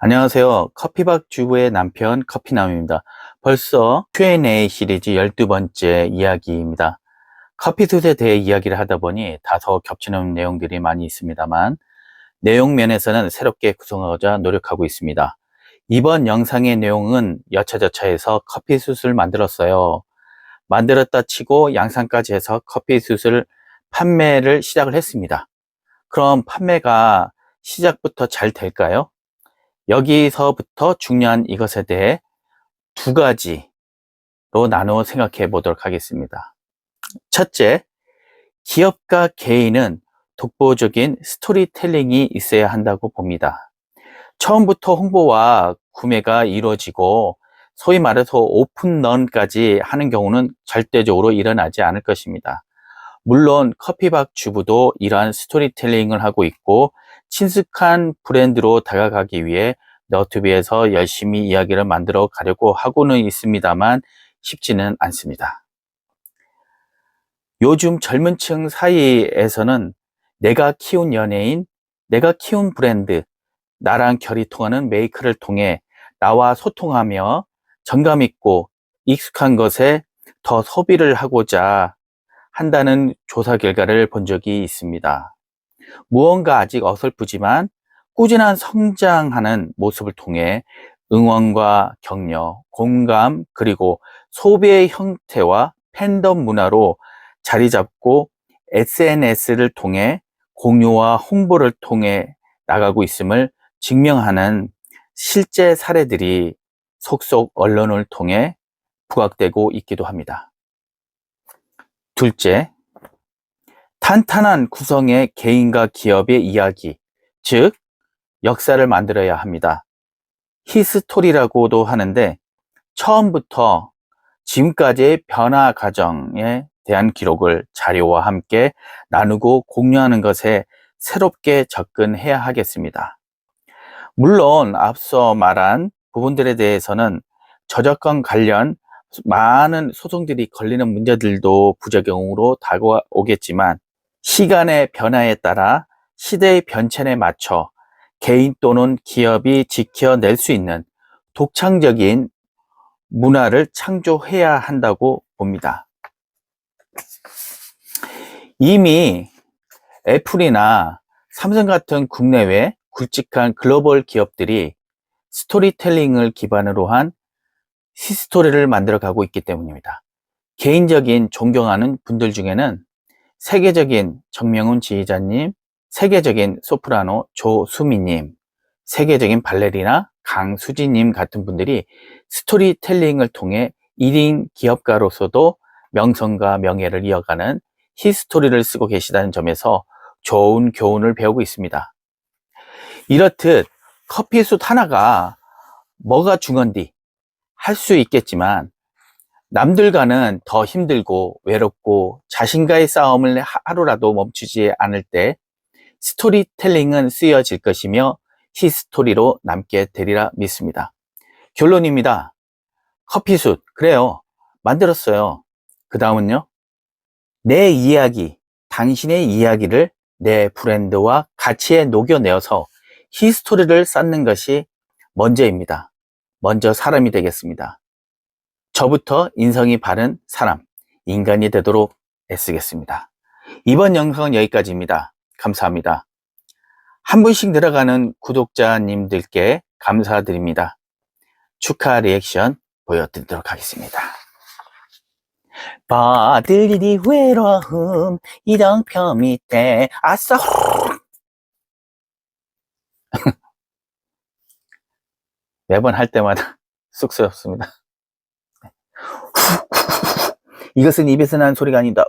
안녕하세요. 커피박 주부의 남편 커피남입니다. 벌써 Q&A 시리즈 12번째 이야기입니다. 커피솥에 대해 이야기를 하다 보니 다소 겹치는 내용들이 많이 있습니다만 내용 면에서는 새롭게 구성하고자 노력하고 있습니다. 이번 영상의 내용은 여차저차해서 커피숯을 만들었어요. 만들었다 치고 양산까지 해서 커피숯을 판매를 시작을 했습니다. 그럼 판매가 시작부터 잘 될까요? 여기서부터 중요한 이것에 대해 두 가지로 나누어 생각해 보도록 하겠습니다. 첫째, 기업과 개인은 독보적인 스토리텔링이 있어야 한다고 봅니다. 처음부터 홍보와 구매가 이루어지고 소위 말해서 오픈런까지 하는 경우는 절대적으로 일어나지 않을 것입니다. 물론 커피박 주부도 이러한 스토리텔링을 하고 있고 친숙한 브랜드로 다가가기 위해 너튜브에서 열심히 이야기를 만들어 가려고 하고는 있습니다만 쉽지는 않습니다. 요즘 젊은 층 사이에서는 내가 키운 연예인, 내가 키운 브랜드, 나랑 결이 통하는 메이크를 통해 나와 소통하며 정감 있고 익숙한 것에 더 소비를 하고자 한다는 조사 결과를 본 적이 있습니다. 무언가 아직 어설프지만 꾸준한 성장하는 모습을 통해 응원과 격려, 공감, 그리고 소비의 형태와 팬덤 문화로 자리 잡고 SNS를 통해 공유와 홍보를 통해 나가고 있음을 증명하는 실제 사례들이 속속 언론을 통해 부각되고 있기도 합니다. 둘째, 탄탄한 구성의 개인과 기업의 이야기, 즉 역사를 만들어야 합니다. 히스토리라고도 하는데 처음부터 지금까지의 변화 과정에 대한 기록을 자료와 함께 나누고 공유하는 것에 새롭게 접근해야 하겠습니다. 물론 앞서 말한 부분들에 대해서는 저작권 관련 많은 소송들이 걸리는 문제들도 부작용으로 다가오겠지만 시간의 변화에 따라 시대의 변遷에 맞춰 개인 또는 기업이 지켜낼 수 있는 독창적인 문화를 창조해야 한다고 봅니다. 이미 애플이나 삼성 같은 국내외 굵직한 글로벌 기업들이 스토리텔링을 기반으로 한 히스토리를 만들어 가고 있기 때문입니다. 개인적인 존경하는 분들 중에는 세계적인 정명훈 지휘자님, 세계적인 소프라노 조수미님, 세계적인 발레리나 강수지님 같은 분들이 스토리텔링을 통해 1인 기업가로서도 명성과 명예를 이어가는 히스토리를 쓰고 계시다는 점에서 좋은 교훈을 배우고 있습니다. 이렇듯 커피솥 하나가 뭐가 중요한디 할 수 있겠지만 남들과는 더 힘들고 외롭고 자신과의 싸움을 하루라도 멈추지 않을 때 스토리텔링은 쓰여질 것이며 히스토리로 남게 되리라 믿습니다. 결론입니다. 커피숯, 그래요. 만들었어요. 그 다음은요. 내 이야기, 당신의 이야기를 내 브랜드와 가치에 녹여내어서 히스토리를 쌓는 것이 먼저입니다. 먼저 사람이 되겠습니다. 저부터 인성이 바른 사람, 인간이 되도록 애쓰겠습니다. 이번 영상은 여기까지입니다. 감사합니다. 한 분씩 들어가는 구독자님들께 감사드립니다. 축하 리액션 보여드리도록 하겠습니다. 바들이 외로움 이정표 밑에 아싸 매번 할 때마다 쑥스럽습니다. 이것은 입에서 난 소리가 아니다.